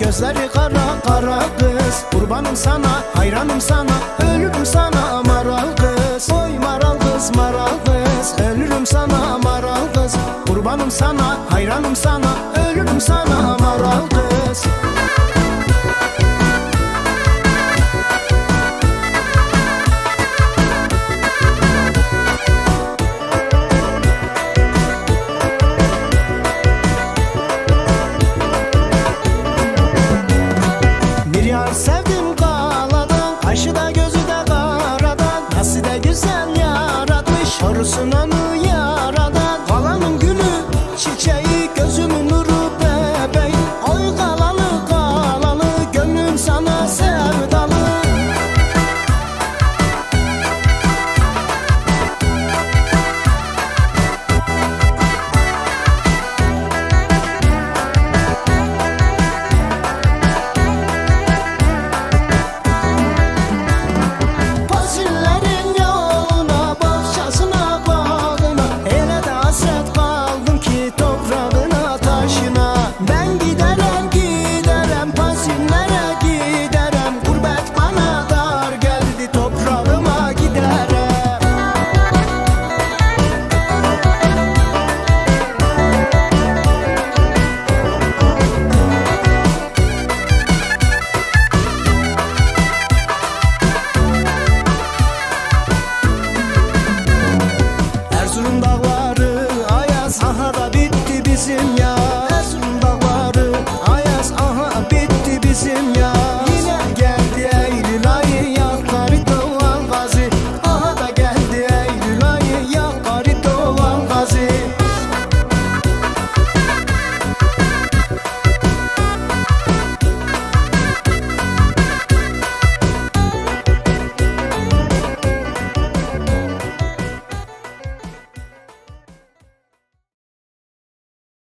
Gözleri kara kara kız. Kurbanım sana hayranım sana. Ölürüm sana maral kız. Oy maral kız maral kız. Ölürüm sana maral kız. Kurbanım sana hayranım sana. Ölürüm sana maral Kaşı da gözü de karadan Nasıl da güzel yaratmış. Korusun onu yaradan? Kalanın gülü çiçeği hanya